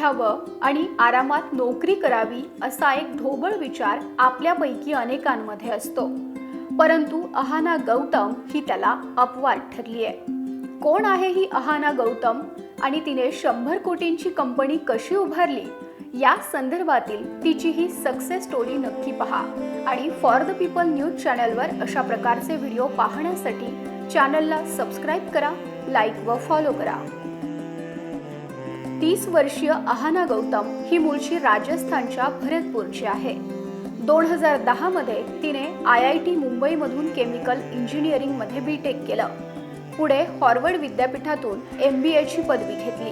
घ्यावं आणि आरामात नोकरी करावी असा एक ढोबळ विचार आपल्यापैकी अनेकांमध्ये असतो. परंतु अहाना गौतम ही त्याला अपवाद ठरली आहे कोण आहे ही अहाना गौतम? आणि तिने शंभर कोटींची कंपनी कशी उभारली? या संदर्भातील तिची ही सक्सेस स्टोरी नक्की पहा. आणि फॉर द पीपल न्यूज चॅनलवर अशा प्रकारचे व्हिडिओ पाहण्यासाठी चॅनलला सबस्क्राईब करा लाईक व फॉलो करा. तीस वर्षीय अहाना गौतम ही मूळची राजस्थानच्या भरतपूरची आहे. दोन हजार दहा मध्ये तिने आय आय टी मुंबईमधून केमिकल इंजिनिअरिंगमध्ये बी टेक केलं. पुढे हॉर्वर्ड विद्यापीठातून एम बी एची पदवी घेतली.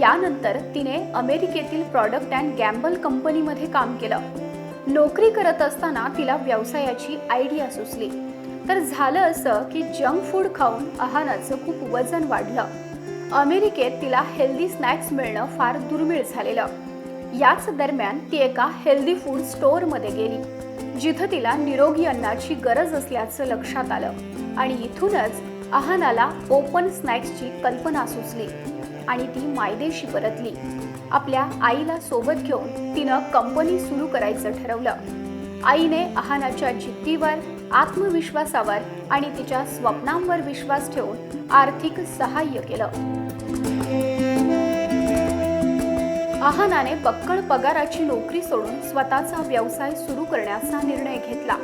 यानंतर तिने अमेरिकेतील प्रॉडक्ट अँड गॅम्बल कंपनीमध्ये काम केलं. नोकरी करत असताना तिला व्यवसायाची आयडिया सुचली. तर झालं असं की जंक फूड खाऊन अहानाचं खूप वजन वाढलं. अमेरिकेत तिला हेल्दी स्नॅक्स मिळणं फार दुर्मिळ झालेलं. याच दरम्यान ती एका हेल्दी फूड स्टोअरमध्ये गेली जिथं तिला निरोगी अन्नाची गरज असल्याचं लक्षात आलं आणि इथूनच अहानाला ओपन स्नॅक्सची कल्पना सुचली आणि ती मायदेशी परतली. आपल्या आईला सोबत घेऊन तिनं कंपनी सुरू करायचं ठरवलं. आईने अहानाच्या जिद्दीवर आत्मविश्वासावर आणि तिच्या स्वप्नांवर विश्वास ठेवून आर्थिक सहाय्य केलं. आहानाने बक्कळ पगाराची नोकरी सोडून स्वतःचा व्यवसाय सुरू करण्याचा निर्णय घेतला.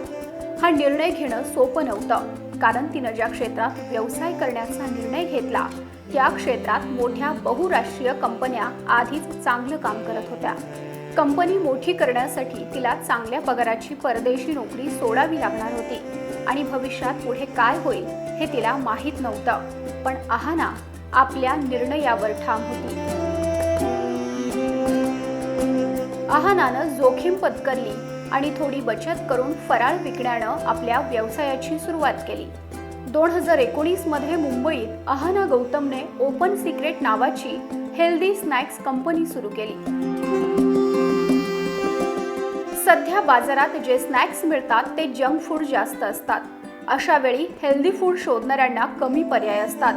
हा निर्णय घेणं सोपं नव्हतं कारण तिनं ज्या क्षेत्रात व्यवसाय करण्याचा निर्णय घेतला त्या क्षेत्रात मोठ्या बहुराष्ट्रीय कंपन्या आधीच चांगलं काम करत होत्या. कंपनी मोठी करण्यासाठी तिला चांगल्या पगाराची परदेशी नोकरी सोडावी लागणार होती आणि भविष्यात पुढे काय होईल हे तिला माहीत नव्हतं पण आहाना आपल्या निर्णयावर ठाम होती. आहानानं जोखीम पत्करली आणि थोडी बचत करून फराळ विकण्यानं आपल्या व्यवसायाची सुरुवात केली. दोन हजार एकोणीसमध्ये मुंबईत अहना गौतमने ओपन सिक्रेट नावाची हेल्दी स्नॅक्स कंपनी सुरू केली. सध्या बाजारात जे स्नॅक्स मिळतात ते जंक फूड जास्त असतात. अशा वेळी हेल्दी फूड शोधणाऱ्यांना कमी पर्याय असतात.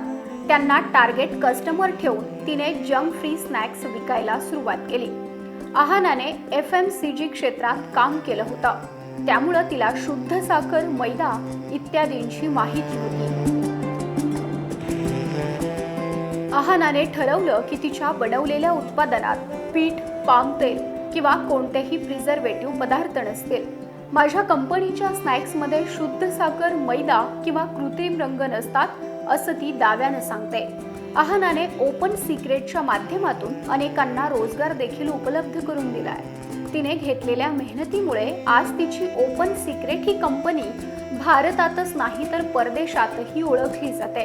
त्यांना टार्गेट कस्टमर ठेवून तिने जंक फ्री स्नॅक्स विकायला सुरुवात केली. आहानाने एफ एम सी जी क्षेत्रात काम केलं होतं. त्यामुळं तिला शुद्ध साखर मैदा इत्यादींची माहिती होती. आहानाने ठरवलं की तिच्या बनवलेल्या उत्पादनात पीठ पाम तेल किंवा कोणतेही प्रिझर्वेटिव्ह पदार्थ नसतील. माझ्या कंपनीच्या स्नॅक्समध्ये शुद्ध साखर मैदा किंवा कृत्रिम रंग नसतात असं ती दाव्यानं सांगते. आहानाने ओपन सिक्रेटच्या माध्यमातून अनेकांना रोजगार देखील उपलब्ध करून दिलाय. तिने घेतलेल्या मेहनतीमुळे आज तिची ओपन सिक्रेट ही कंपनी भारतातच नाही तर परदेशातही ओळखली जाते.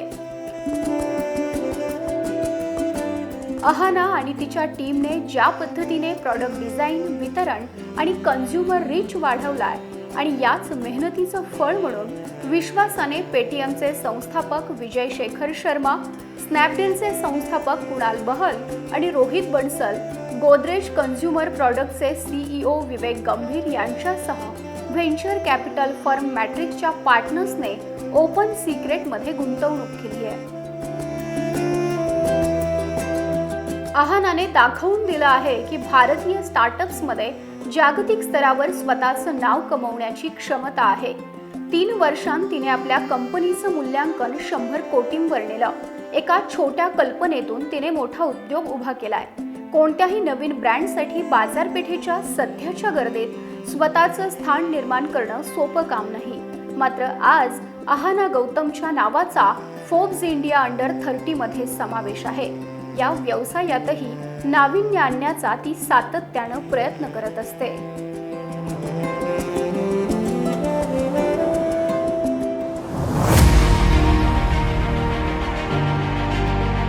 अहाना आणि तिच्या टीमने ज्या पद्धतीने प्रॉडक्ट डिझाईन वितरण आणि कन्झ्युमर रीच वाढवलाय आणि याच मेहनतीचं फळ म्हणून विश्वासाने पेटीएमचे संस्थापक विजय शेखर शर्मा स्नॅपडीलचे संस्थापक कुणाल बहल आणि रोहित बन्सल गोदरेज कन्झ्युमर प्रॉडक्टचे सीईओ विवेक गंभीर यांच्यासह व्हेंचर कॅपिटल फर्म मॅट्रिक्सच्या पार्टनर्सने ओपन सिक्रेटमध्ये गुंतवणूक केली आहे. आहानाने दाखवून दिलं आहे की भारतीय स्टार्टअप्समध्ये जागतिक स्तरावर स्वतःचं नाव कमवण्याची क्षमता आहे. तीन वर्षांत तिने आपल्या कंपनीचं मूल्यांकन शंभर कोटींवर नेलं. एका छोट्या कल्पनेतून तिने मोठा उद्योग उभा केलाय. कोणत्याही नवीन ब्रँडसाठी बाजारपेठेच्या सध्याच्या गर्दीत स्वतःचं स्थान निर्माण करणं सोपं काम नाही. मात्र आज आहाना गौतमच्या नावाचा फोर्ब्स इंडिया अंडर थर्टीमध्ये समावेश आहे. या व्यवसायातही नाविन्य आणण्याचा ती सातत्यानं प्रयत्न करत असते.